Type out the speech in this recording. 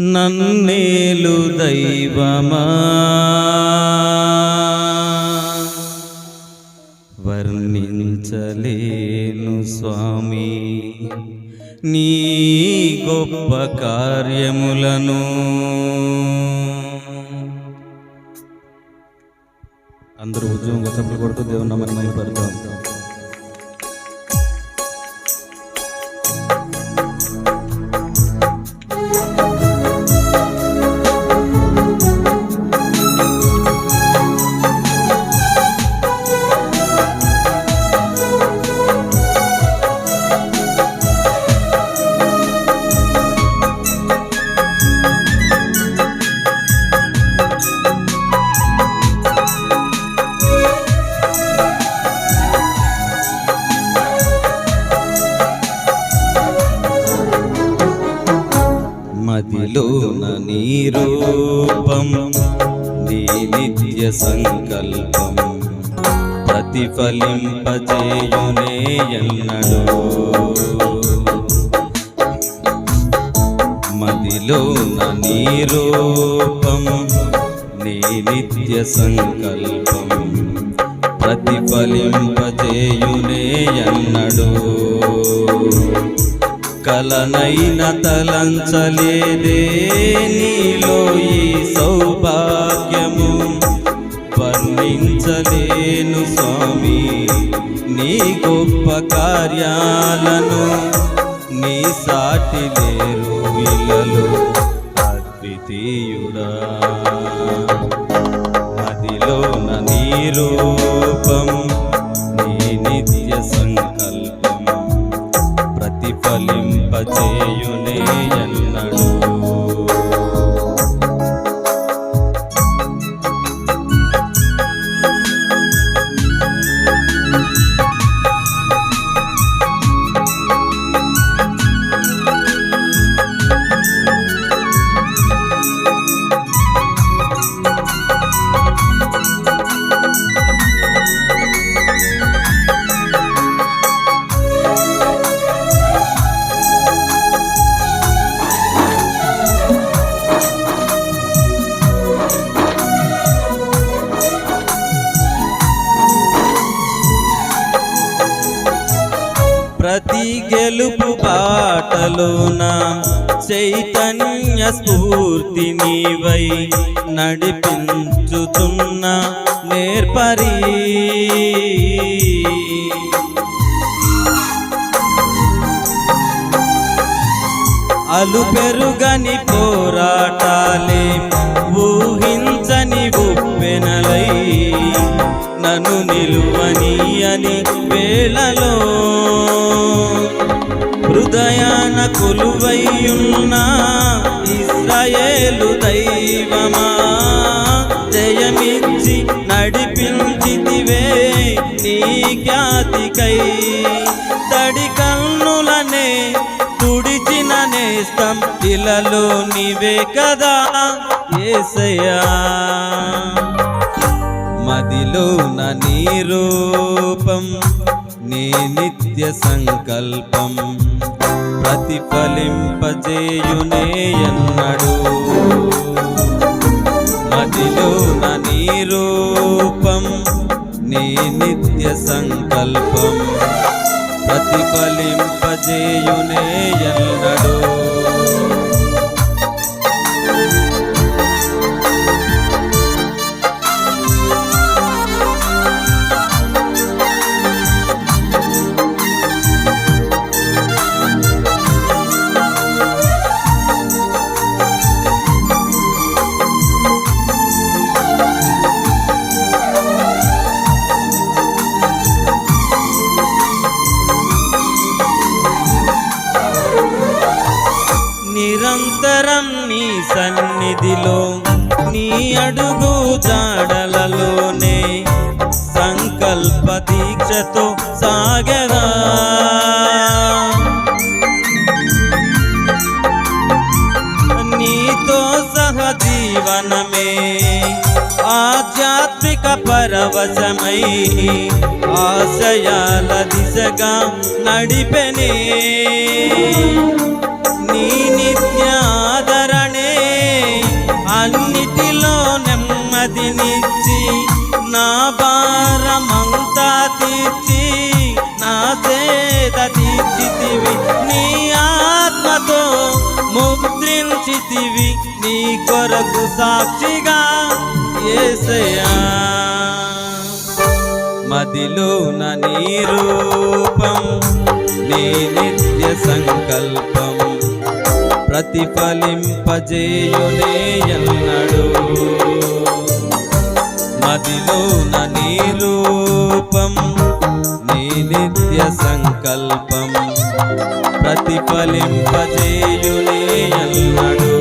నన్నేలు దైవమా? వర్ణించలేను స్వామి నీ గొప్ప కార్యములను. అందరూ ఉద్యోగం చప్పులు కొడుతూ దేవుని నమ్మని మైపడతాం నీ రూపం నీ నిత్య సంకల్పం ప్రతిఫలింపజేయునే ఎన్నడూ. మదిలో నీ రూపం నీ నిత్య సంకల్పం ప్రతిఫలింపజేయునే ఎన్నడూ. కలనైన తలంచలేదే నీలో ఈ సౌభాగ్యము. వర్ణించలేను స్వామి నీ గొప్ప కార్యాలను. నీ సాటి లేరు ఇలలు అద్వితీయుడా. మదిలోన నీ రూపము గెలుపు బాటలోన చైతన్య స్ఫూర్తి నీవై నడిపించుతున్న నేర్పరి. అలు పెరుగని పోరాటాలే ఊహించని ఉప్పెనలై నన్ను నిలువని అని వేళలో హృదయాన ఇస్రాయేలు దైవమా? జయమిచ్చి నడిపించితివే నీ ఖ్యాతికై. తడి కన్నులనే తుడిచిన నేస్తం ఇలలో నీవే కదా ఏసయా మదిలో నీ రూపం నీ నిత్య సంకల్పం. ప్రతిఫలింపజేయునే ఎన్నడు మదిలోన నీ రూపం నీ నిత్య సంకల్పం ప్రతిఫలింపజేయునే అడుగు జాడలలోనే సంకల్ప దీక్షతో సాగరా. నీతో సహజీవనమే ఆధ్యాత్మిక పరవశమై ఆశయాల దిశగా నడిపెనే. కొరకు సాక్షిగా ఏసయా మదిలోన నీ రూపం నీ నిత్య సంకల్పం ప్రతిఫలింపజేయునే ఎన్నడు. మదిలోన నీ రూపం నీ నిత్య సంకల్పం ప్రతిఫలింపజేయునే ఎన్నడు.